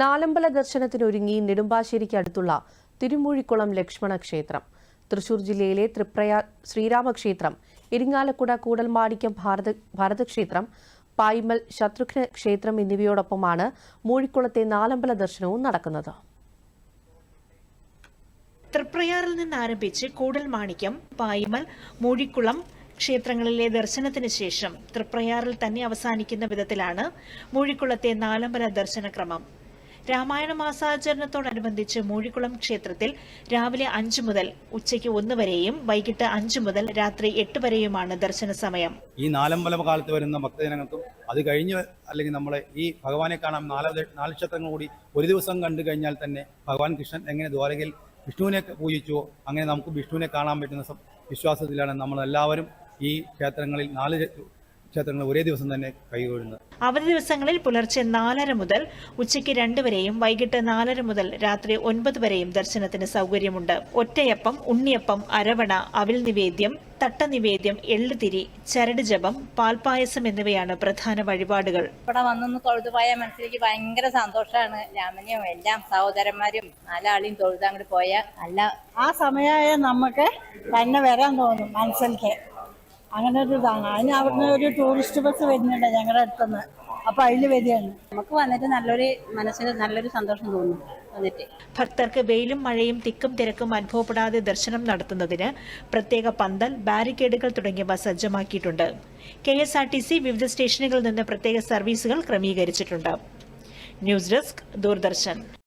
നാലമ്പല ദർശനത്തിനൊരുങ്ങി നെടുമ്പാശ്ശേരിക്ക് അടുത്തുള്ള തിരുമൂഴിക്കുളം ലക്ഷ്മണ ക്ഷേത്രം. തൃശൂർ ജില്ലയിലെ തൃപ്രയ ശ്രീരാമക്ഷേത്രം ഇരിങ്ങാലക്കുട കൂടൽമാണിക്യം ഭാരത ഭാരതക്ഷേത്രം പായ്മൽ ശത്രുഘ്ന ക്ഷേത്രം എന്നിവയോടൊപ്പമാണ് മൂഴിക്കുളത്തെ നാലമ്പല ദർശനവും നടക്കുന്നത്. തൃപ്രയാറിൽ നിന്ന് ആരംഭിച്ച് കൂടൽ മാണിക്യം പായ്മൽ മൂഴിക്കുളം ക്ഷേത്രങ്ങളിലെ ദർശനത്തിന് ശേഷം തൃപ്രയാറിൽ തന്നെ അവസാനിക്കുന്ന വിധത്തിലാണ് മൂഴിക്കുളത്തെ നാലമ്പല ദർശനക്രമം. രാമായണ മാസാചരണത്തോടനുബന്ധിച്ച് മൂഴിക്കുളം ക്ഷേത്രത്തിൽ രാവിലെ അഞ്ചു മുതൽ ഉച്ചയ്ക്ക് ഒന്ന് വരെയും വൈകിട്ട് അഞ്ചു മുതൽ രാത്രി എട്ട് വരെയുമാണ് ദർശന സമയം. ഈ നാലമ്പല കാലത്ത് വരുന്ന ഭക്തജനങ്ങൾക്കും അത് കഴിഞ്ഞ് അല്ലെങ്കിൽ നമ്മളെ ഈ ഭഗവാനെ കാണാൻ നാല് നാല് ക്ഷേത്രങ്ങൾ കൂടി ഒരു ദിവസം കണ്ടു കഴിഞ്ഞാൽ തന്നെ ഭഗവാൻ കൃഷ്ണൻ എങ്ങനെ ദ്വാരകയിൽ വിഷ്ണുവിനെ പൂജിച്ചോ അങ്ങനെ നമുക്ക് വിഷ്ണുവിനെ കാണാൻ പറ്റുന്ന വിശ്വാസത്തിലാണ് നമ്മളെല്ലാവരും ഈ ക്ഷേത്രങ്ങളിൽ നാല് ക്ഷേത്രങ്ങൾ ഒരേ ദിവസം തന്നെ കൈകൊഴുന്നത് അവധി ദിവസങ്ങളിൽ പുലർച്ചെ നാലര മുതൽ ഉച്ചയ്ക്ക് രണ്ട് വരെയും വൈകിട്ട് നാലര മുതൽ രാത്രി ഒൻപത് വരെയും ദർശനത്തിന് സൗകര്യമുണ്ട്. ഒറ്റയപ്പം ഉണ്ണിയപ്പം അരവണ അവിൽ നിവേദ്യം തട്ട നിവേദ്യം എള്ളുതിരി ചരട് ജപം പാൽപായസം എന്നിവയാണ് പ്രധാന വഴിപാടുകൾ. ഇവിടെ വന്നൊന്ന് തൊഴുതുപോയ മനസ്സിലേക്ക് ഭയങ്കര സന്തോഷമാണ്. രാമനെയും എല്ലാം സഹോദരന്മാരും നാലാളെയും തൊഴുതാങ്ങോട്ട് പോയ പോയാൽ അല്ല ആ സമയമായ നമുക്ക് തന്നെ വരാൻ തോന്നും മനസ്സിലേക്ക്. അങ്ങനെ ഒരു ഇതാണ് അതിന് അവിടുന്ന് ഒരു ടൂറിസ്റ്റ് ബസ് വരുന്നുണ്ട് ഞങ്ങളുടെ അടുത്തുനിന്ന് അപ്പൊ അതിൽ വരികയാണ്. നമുക്ക് വന്നിട്ട് നല്ലൊരു മനസ്സിന് നല്ലൊരു സന്തോഷം തോന്നുന്നു വന്നിട്ട്. ഭക്തർക്ക് വെയിലും മഴയും തിക്കും തിരക്കും അനുഭവപ്പെടാതെ ദർശനം നടത്തുന്നതിന് പ്രത്യേക പന്തൽ ബാരിക്കേഡുകൾ തുടങ്ങിയവ സജ്ജമാക്കിയിട്ടുണ്ട്. K S R T C വിവിധ സ്റ്റേഷനുകളിൽ നിന്ന് പ്രത്യേക സർവീസുകൾ ക്രമീകരിച്ചിട്ടുണ്ട്. News desk Doordarshan.